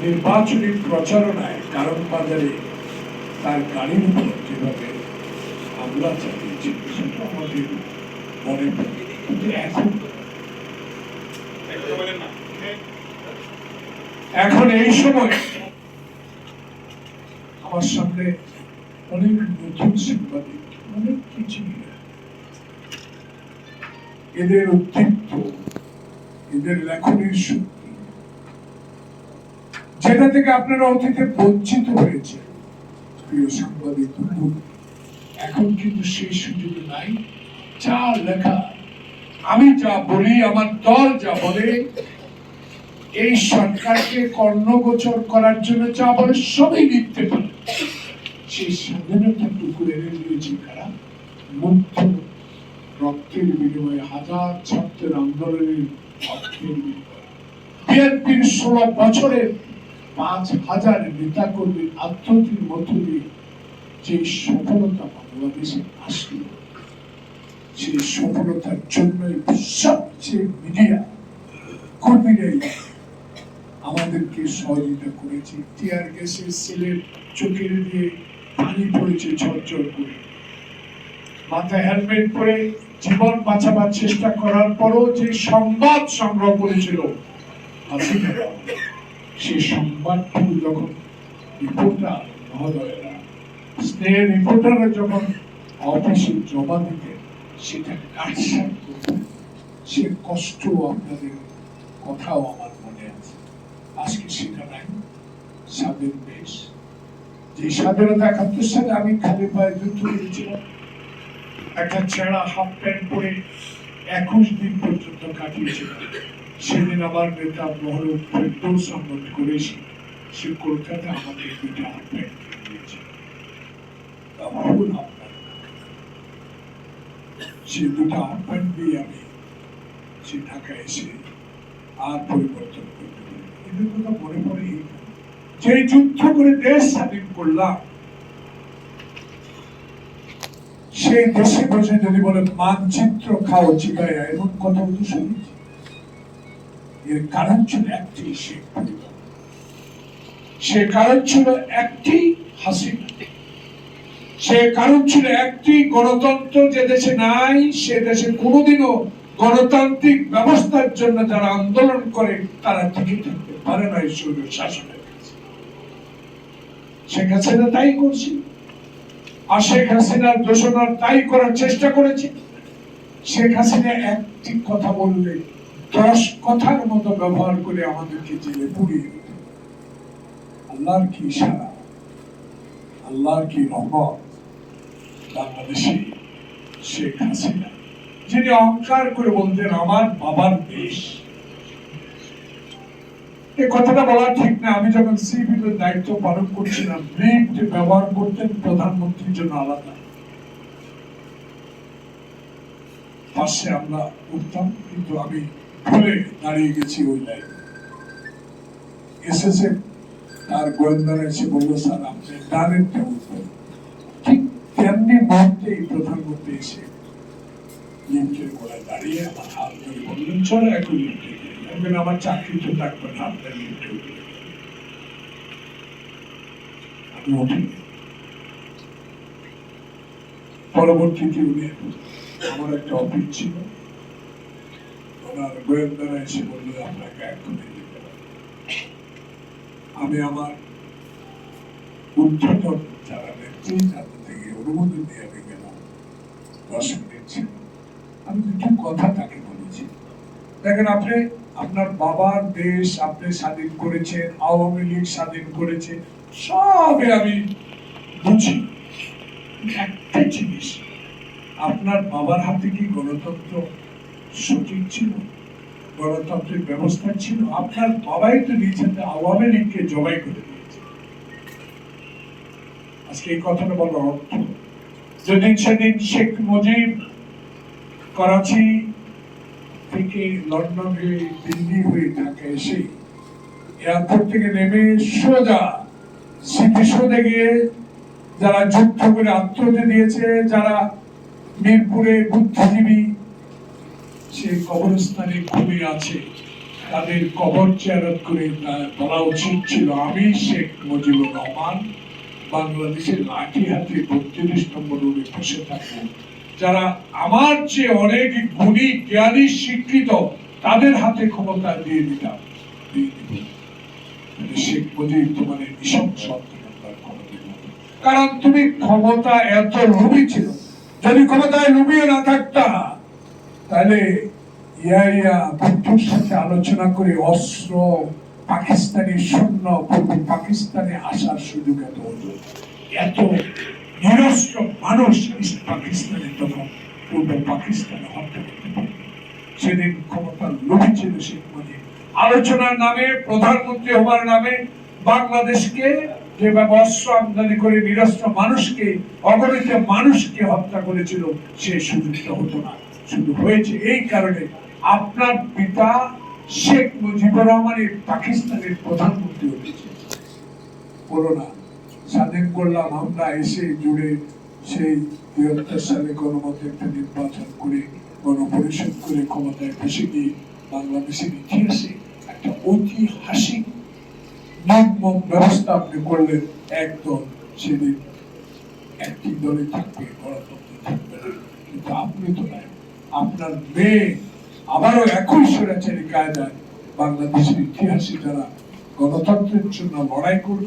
নির্বাচনী প্রচারণায় কারণ বাজারে তার গাড়ির উপর যেভাবে হামলা চালিয়েছিল সেটা আমাদের মনে এখন এখন এই সময় আমার সামনে অনেক নতুন সাংবাদিক, অনেক কিছু এদের অস্তিত্ব, এদের লেখনের শক্তি যেটা থেকে আপনারা অতীতে বঞ্চিত হয়েছে, প্রিয় সাংবাদিক এখন কিন্তু সেই সুযোগ নাই। যা লেখা, আমি যা বলি, আমার দল যা বলে, এই সরকারকে কর্ণগোচর করার জন্য যা বলে, সবই লিখতে পারে সেই স্বাধীনতাটুকু এনে দিয়েছে কারা? মুক্ত রক্তের বিনিময়ে হাজার ছাত্রের আন্দোলনের বিএনপির ষোলো বছরের পাঁচ হাজার নেতা কর্মীর আত্মহত্যের মধ্য দিয়ে যে সফলতা বাংলাদেশে আসলো, সেই সফলতার জন্যই সবচেয়ে মিডিয়া কর্মীরাই আমাদেরকে সহযোগিতা করেছে। টিয়ার গ্যাসের সেলের চোখের দিয়ে পানি পড়েছে ঝরঝর করে। মাথায় হেলমেট পরে জীবন বাঁচাবার চেষ্টা করার পরও যে সংবাদ সংগ্রহ করেছিল সেই সংবাদটুকু যখন রিপোর্টার, মহোদয়েরা স্নেহের রিপোর্টাররা যখন অফিসে জমা দিতেন সেটা সে কষ্ট আপনাদের কথাও আমার মনে আছে। আজকে সেটা নাই, স্বাধীন দেশ। যে স্বাধীনতা একাত্তর সালে আমি খালি পায়ে যুদ্ধ করেছিলাম, একটা ছেঁড়া হাফ প্যান্ট পরে একুশ দিন পর্যন্ত কাটিয়েছিলাম। সেদিন আমার নেতা মহরম ফেরদৌস আহমদ করেছি। সে কলকাতা আমাকে দুটা সে দুটা হাফ দিয়ে আমি সে ঢাকায় এসে আর পরিবর্তন করতে পারি এদের কথা মনে পড়ে যে যুদ্ধ করে দেশ স্বাধীন করলাম, সেই দেশে বসে যদি বলে মানচিত্র খাও চিবায় এমন কথা তো শুনেছি। এর কারণ ছিল একটি শেখ পরিবার সে কারণ ছিল একটি হাসিনা সে কারণ ছিল একটি গণতন্ত্র যে দেশে নাই, সে দেশে কোনোদিনও গণতান্ত্রিক ব্যবস্থার জন্য যারা আন্দোলন করে, তারা টিকে থাকতে পারে না এই শাসনের কাছে। শেখ হাসিনা তাই করছিল। আর শেখ হাসিনার দোষণার তাই করার চেষ্টা করেছে। শেখ হাসিনা একটি কথা বললে দশ কথার মতো ব্যবহার করে আমাদেরকে জেলে পুড়িয়ে আল্লাহর কি ইশারা? আল্লাহর কি রহমত? বাংলাদেশে শেখ হাসিনা, যিনি অহংকার করে বলতেন, আমার বাবার দেশ। এই কথাটা বলা ঠিক না। আমি যখন সিভিলের দায়িত্ব পালন করছিলাম লিফট ব্যবহার করতেন প্রধানমন্ত্রীর জন্য আলাদা। পাশে আমরা উঠতাম, কিন্তু আমি ভুলে দাঁড়িয়ে গেছি ওই লাইনে। এসেছে তার গোয়েন্দারা এসে বলল, স্যার, আপনি ডানেরটা উঠবেন ঠিক তেমনি মুহূর্তে এই প্রধানমন্ত্রী এসে দাঁড়িয়ে আমার হাত ধরে বললেন, চলো এখন আমার চাকরি তো থাকবে না আপনার লিফটে পরবর্তীতে উনি আমার একটা অফিস ছিল। ওনার গোয়েন্দারা এসে বলল আমি আমার যারা নেত্রী তাদের থেকে অনুমতি নিয়ে আমি গেলাম। আমি দুটো কথা তাকে বলেছি। দেখেন, আপনি আপনার বাবার দেশ আপনি স্বাধীন করেছেন, আওয়ামী লীগ স্বাধীন করেছে সবে আমি বুঝি। একটা জিনিস, আপনার বাবার হাতে কি গণতন্ত্র? সঠিক ছিল, গণতান্ত্রিক ব্যবস্থা ছিল। আপনার বাবাই তো নিজের আওয়ামী লীগকে জবাই করে দিয়েছে আজকে এই কথাটা বলার অর্থ, যেদিন সেদিন শেখ মুজিব করাচি থেকে লন্ডন হয়ে দিল্লি হয়ে ঢাকা এসে এয়ারপোর্ট থেকে নেমে সোজা স্মৃতিসৌধে গিয়ে যারা যুদ্ধ করে আত্মহত্যা দিয়েছে, যারা মিরপুরে বুদ্ধিজীবী সে কবরস্থানে ঘুমিয়ে আছে। তাদের কবর চেয়ারত করে বলা উচিত ছিল, আমি শেখ মুজিবুর রহমান, বাংলাদেশের লাঠি হাতে বত্রিশ নম্বর রোডে বসে থাকব। যারা আমার চেয়ে অনেক গুণী, জ্ঞানী, শিক্ষিত, তাদের হাতে ক্ষমতা দিয়ে দিতাম শেখ মুজিব তোমার নৃশংস। কারণ তুমি ক্ষমতা এত লোভী ছিল, যদি ক্ষমতায় লোভিয়ে না থাকতা তাহলে ইয়া ইয়া সাথে আলোচনা করে অস্ত্র, পাকিস্তানি সৈন্য, পূর্ব পাকিস্তানে আসার সুযোগ এত হতো এত নিরস্ত্র মানুষ পাকিস্তানে তখন পূর্ব পাকিস্তানে হত্যা করতে সেদিন ক্ষমতার লোভী ছিল শেখ মুজিব আলোচনার নামে, প্রধানমন্ত্রী হওয়ার নামে বাংলাদেশকে যেভাবে অস্ত্র আমদানি করে নিরস্ত্র মানুষকে, অগণিত মানুষকে হত্যা করেছিল সেই সুযোগটা হতো না। শুধু হয়েছে এই কারণে আপনার পিতা শেখ মুজিবুর রহমানের পাকিস্তানের প্রধানমন্ত্রী হয়েছে। বলো না, স্বাধীন করলাম আমরা, এসে জুড়ে সেই দুই সালে গণমতে একটা নির্বাচন করে, গণপরিষদ করে ক্ষমতায় বসে গিয়ে বাংলাদেশের ইতিহাসে একটা ঐতিহাসিক নির্মম ব্যবস্থা আপনি করলেন, একদল সেদিন একটি দলে থাকবে, গণতন্ত্র থাকবে না। কিন্তু আপনি তো নাই। আপনার মেয়ে আবারও একই স্বৈরাচারী কায়দায় বাংলাদেশের ইতিহাসে যারা গণতন্ত্রের জন্য লড়াই করবে